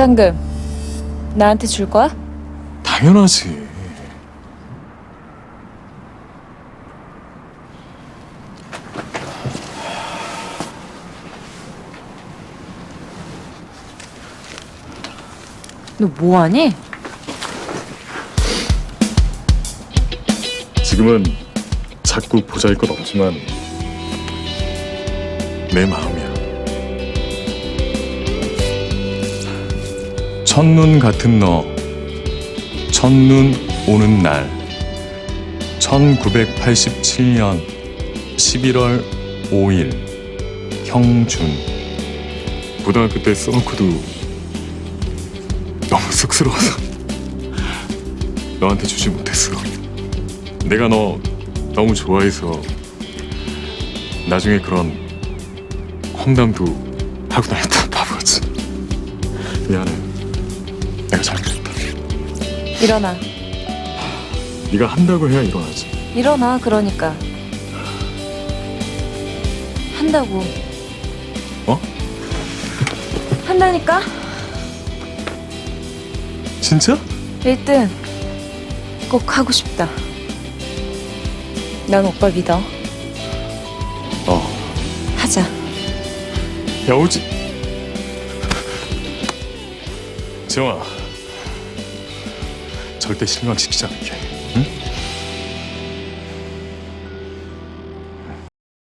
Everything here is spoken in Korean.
보상금 나한테 줄 거야? 당연하지. 너 뭐하니? 지금은 자꾸 보잘것 없지만 내 마음이야. 첫눈 같은 너, 첫눈 오는 날, 1987년 11월 5일, 형준. 고등학교 때 써놓고도 너무 쑥스러워서 너한테 주지 못했어. 내가 너 너무 좋아해서 나중에 그런 험담도 하고 다녔다 바보지 미안해 내가 잘못했다. 일어나. 네가 한다고 해야 일어나지. 일어나 그러니까. 한다고. 어? 한다니까? 진짜? 1등. 꼭 하고 싶다. 난 오빠 믿어. 어. 하자. 야 오지. 지영아 절대 실망시키지 않을게. 응?